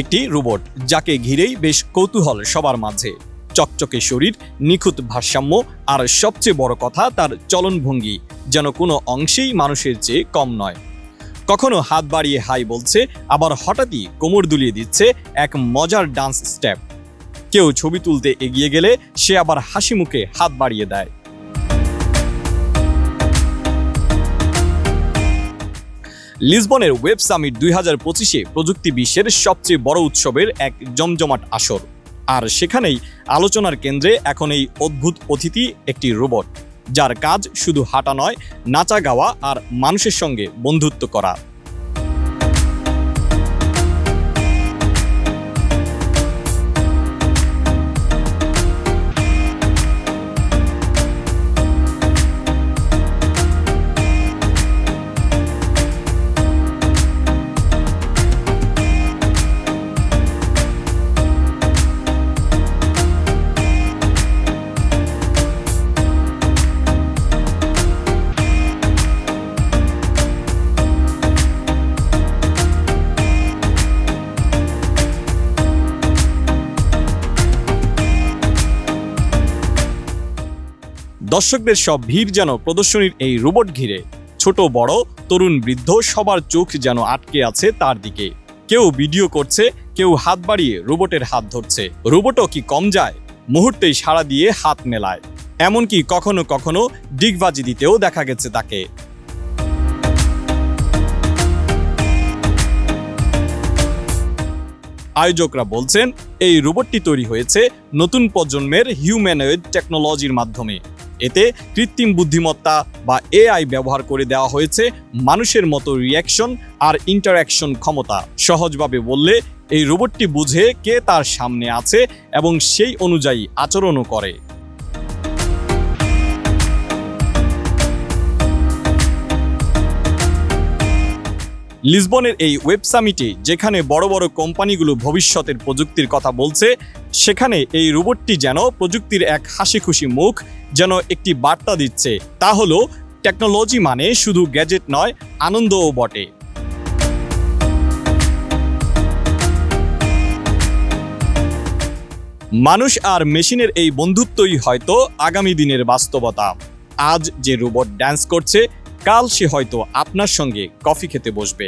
একটি রোবট, যাকে ঘিরেই বেশ কৌতূহল সবার মাঝে। চকচকে শরীর, নিখুঁত ভারসাম্য, আর সবচেয়ে বড় কথা, তার চলনভঙ্গি, যেন কোনো অংশেই মানুষের চেয়ে কম নয়। কখনো হাত বাড়িয়ে হাই বলছে, আবার হঠাৎই কোমর দুলিয়ে দিচ্ছে এক মজার ডান্স স্টেপ। কেউ ছবি তুলতে এগিয়ে গেলে সে আবার হাসি মুখে হাত বাড়িয়ে দেয়। লিসবনের ওয়েব সামিট দুই হাজার পঁচিশে প্রযুক্তি বিশ্বের সবচেয়ে বড় উৎসবের এক জমজমাট আসর। আর সেখানেই আলোচনার কেন্দ্রে এখন এই অদ্ভুত অতিথি একটি রোবট, যার কাজ শুধু হাঁটা নয়, নাচা গাওয়া আর মানুষের সঙ্গে বন্ধুত্ব করা। দর্শকদের সব ভিড় যেন প্রদর্শনীর এই রোবট ঘিরে। ছোট, বড়, তরুণ, বৃদ্ধ সবার চোখ যেন আটকে আছে তার দিকে। কেউ ভিডিও করছে, কেউ হাত বাড়িয়ে রোবটের হাত ধরছে। রোবটও কি কম যায়? মুহূর্তেই সাড়া দিয়ে হাত মেলায়। এমনকি কখনো কখনো ডিগবাজি দিতেও দেখা গেছে তাকে। আয়োজকরা বলছেন, এই রোবটটি তৈরি হয়েছে নতুন প্রজন্মের হিউম্যানয়েড টেকনোলজির মাধ্যমে। এতে কৃত্রিম বুদ্ধিমত্তা বা এআই ব্যবহার করে দেওয়া হয়েছে মানুষের মতো রিয়াকশন আর ইন্টারাকশন ক্ষমতা। সহজভাবে বললে এই রোবটটি বুঝে কে তার সামনে আছে এবং সেই অনুযায়ী আচরণও করে। লিসবনের এই ওয়েব সামিটে যেখানে বড় বড় কোম্পানিগুলো ভবিষ্যতের প্রযুক্তির কথা বলছে, সেখানে এই রোবটটি যেন প্রযুক্তির এক হাসি খুশি মুখ যেন একটি বার্তা দিচ্ছে। তা হলো, টেকনোলজি মানে শুধু গ্যাজেট নয়, আনন্দও বটে। মানুষ আর মেশিনের এই বন্ধুত্বই হয়তো আগামী দিনের বাস্তবতা। আজ যে রোবট ড্যান্স করছে কাল সে হয়তো আপনার সঙ্গে কফি খেতে বসবে।